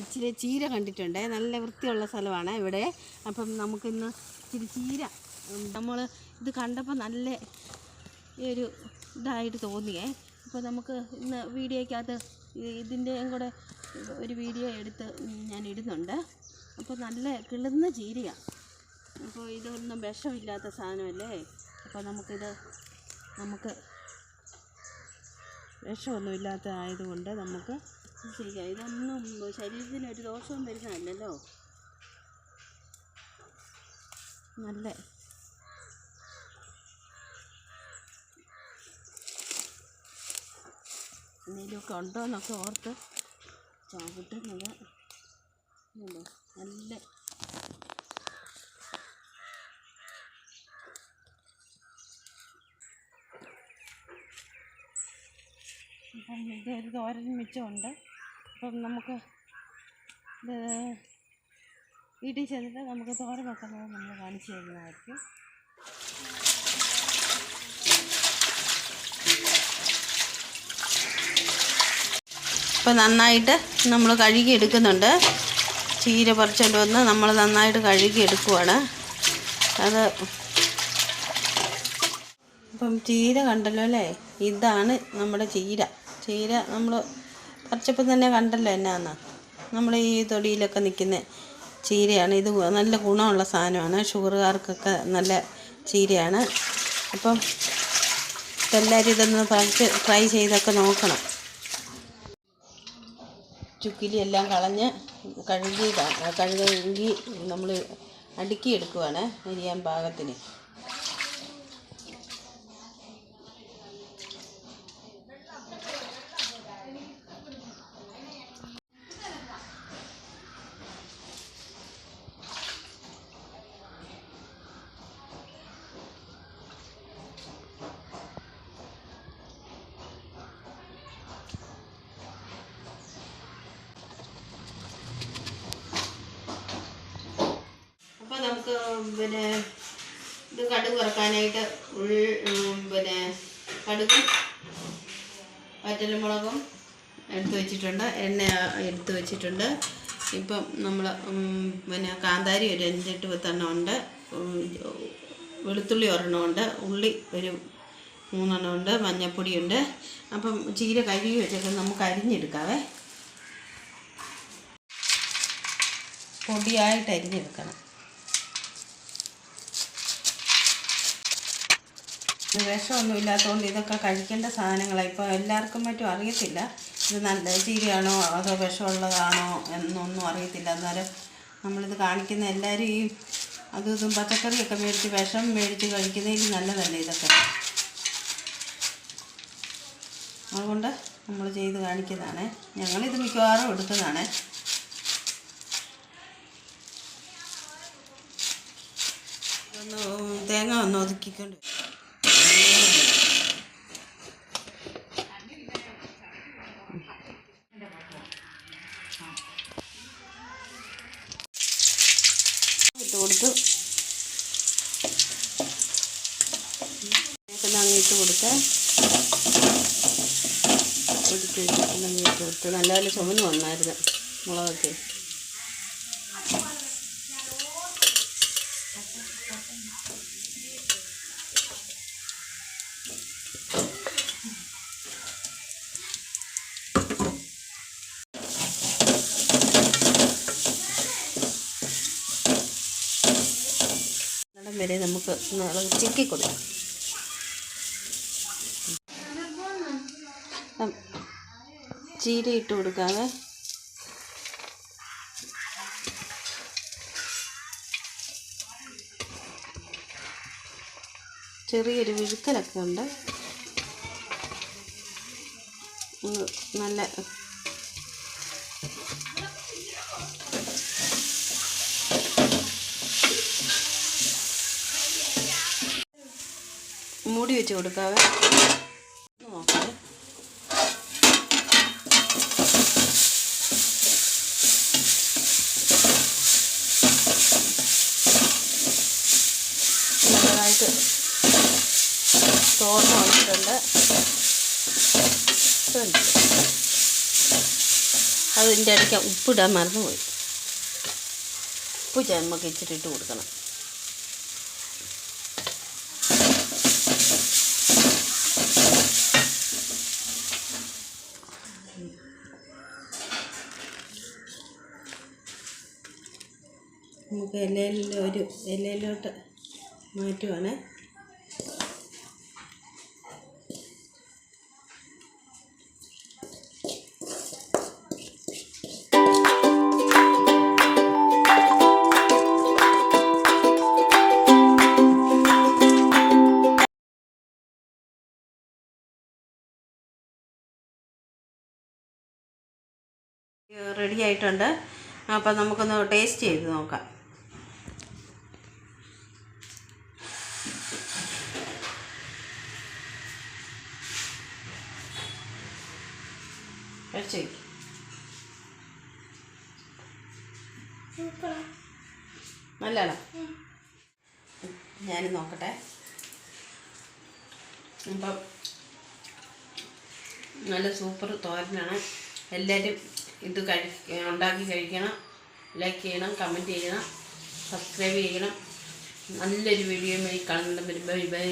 ഇച്ചിരി ചീര കണ്ടിട്ടുണ്ട്. നല്ല വൃത്തിയുള്ള സ്ഥലമാണ് ഇവിടെ. അപ്പം നമുക്കിന്ന് ഇച്ചിരി ചീര നമ്മൾ ഇത് കണ്ടപ്പോൾ നല്ല ഒരു ഇതായിട്ട് തോന്നിയേ. അപ്പോൾ നമുക്ക് ഇന്ന് വീഡിയോയ്ക്കകത്ത് ഇതിന്റെയും കൂടെ ഒരു വീഡിയോ എടുത്ത് ഞാൻ ഇടുന്നുണ്ട്. അപ്പോൾ നല്ല കിളുന്ന ചീരയാണ് അപ്പോൾ ഇതൊന്നും വിഷമില്ലാത്ത സാധനമല്ലേ? അപ്പോൾ നമുക്കിത് നമുക്ക് വിഷമൊന്നുമില്ലാത്ത ആയതുകൊണ്ട് നമുക്ക് ഇത് ഇതൊന്നും ശരീരത്തിന് ഒരു ദോഷവും വരുന്നതല്ലല്ലോ. നല്ല. എന്തെങ്കിലുമൊക്കെ ഉണ്ടോ എന്നൊക്കെ ഓർത്ത് ചവിട്ടുന്നത്? നല്ല. അപ്പം ഇതൊരു തോരൻ മിച്ചമുണ്ട്. അപ്പം നമുക്ക് ഇത് വീട്ടിൽ ചെന്നിട്ട് നമുക്ക് തോരൻ വെക്കുന്നത് നമ്മൾ കാണിച്ചു തരുന്നതായിരിക്കും. ഇപ്പം നന്നായിട്ട് നമ്മൾ കഴുകി എടുക്കുന്നുണ്ട്. ചീര പറിച്ചുകൊണ്ട് വന്ന് നമ്മൾ നന്നായിട്ട് കഴുകി എടുക്കുവാണ്. അത് അപ്പം ചീര കണ്ടല്ലോ അല്ലേ? ഇതാണ് നമ്മുടെ ചീര. ചീര നമ്മൾ പറിച്ചപ്പം തന്നെ കണ്ടല്ലോ എന്നാന്ന്. നമ്മൾ ഈ തൊടിയിലൊക്കെ നിൽക്കുന്ന ചീരയാണ്. ഇത് നല്ല ഗുണമുള്ള സാധനമാണ്. ഷുഗറുകാർക്കൊക്കെ നല്ല ചീരയാണ്. അപ്പം എല്ലാവരും ഇതൊന്ന് പറിച്ച് ട്രൈ ചെയ്തൊക്കെ നോക്കണം. ചുക്കിലി എല്ലാം കളഞ്ഞ് കഴുകി കഴുകി നമ്മൾ അടുക്കി എടുക്കുവാണ് അരിയാൻ പാകത്തിന്. നമുക്ക് പിന്നെ ഇത് കടുക് വറക്കാനായിട്ട് ഉൾ പിന്നെ കടുകും വറ്റൽമുളകും എടുത്തു വെച്ചിട്ടുണ്ട്. എണ്ണ എടുത്തു വെച്ചിട്ടുണ്ട്. ഇപ്പം നമ്മൾ പിന്നെ കാന്താരി ഒരു അഞ്ചെട്ട് പത്തെണ്ണം ഉണ്ട്. വെളുത്തുള്ളി ഒരെണ്ണം ഉണ്ട്. ഉള്ളി ഒരു മൂന്നെണ്ണം ഉണ്ട്. മഞ്ഞൾപ്പൊടിയുണ്ട് അപ്പം ചീര കഴുകി വെച്ചൊക്കെ നമുക്ക് അരിഞ്ഞെടുക്കാവേ. പൊടിയായിട്ട് അരിഞ്ഞെടുക്കണം. വിഷമൊന്നും ഇല്ലാത്തതുകൊണ്ട് ഇതൊക്കെ കഴിക്കേണ്ട സാധനങ്ങളാണ് ഇപ്പോൾ എല്ലാവർക്കും മറ്റും അറിയത്തില്ല. ഇത് നല്ല ചീരയാണോ അതോ വിഷമുള്ളതാണോ എന്നൊന്നും അറിയത്തില്ല. എന്നാലും നമ്മളിത് കാണിക്കുന്ന എല്ലാവരും ഈ അതും ഇതും പച്ചക്കറിയൊക്കെ മേടിച്ച് വിഷം മേടിച്ച് കഴിക്കുന്നതിൽ നല്ലതല്ലേ ഇതൊക്കെ? അതുകൊണ്ട് നമ്മൾ ചെയ്ത് കാണിക്കുന്നതാണ്. ഞങ്ങളിത് മിക്കവാറും എടുക്കുന്നതാണ്. തേങ്ങ ഒന്ന് ഒതുക്കിക്കൊണ്ട് ഇട്ട് കൊടുത്തു. അങ്ങ് ഇട്ട് കൊടുത്ത്. ഒതുക്കി വെച്ചിട്ടുണ്ടെങ്കിൽ ഇട്ട് കൊടുത്ത്. നല്ലപോലെ ചുമന്ന് വന്നായിരുന്നു മുളകൊക്കെ. ഇടം വരെ നമുക്ക് ചിക്കി കൊടുക്കാം. ചീര ഇട്ട് കൊടുക്കാതെ ചെറിയൊരു വിഴുക്കലൊക്കെ ഉണ്ട്. നല്ല മൂടി വെച്ച് കൊടുക്കാവേ. ഒന്ന് നോക്കാവേ നല്ലതായിട്ട് തോർന്ന് വന്നിട്ടുണ്ട്. അതിന്റെ ഇടയ്ക്ക് ഉപ്പിടാൻ മറന്നുപോയി. ഉപ്പ് നമുക്ക് ഇച്ചിരി ഇട്ട് കൊടുക്കണം. നമുക്ക് ഇലയിൽ ഒരു ഇലയിലോട്ട് മാറ്റുവാണേ. റെഡി ആയിട്ടുണ്ട് അപ്പം നമുക്കൊന്ന് ടേസ്റ്റ് ചെയ്ത് നോക്കാം. നല്ലതാണോ. ഞാൻ നോക്കട്ടെ. അപ്പം നല്ല സൂപ്പർ തോരനാണ്. എല്ലാവരും ഇത് കഴി ഉണ്ടാക്കി കഴിക്കണം. ലൈക്ക് ചെയ്യണം കമന്റ് ചെയ്യണം സബ്സ്ക്രൈബ് ചെയ്യണം. നല്ലൊരു വീഡിയോ കാണുന്നുണ്ട് ബൈ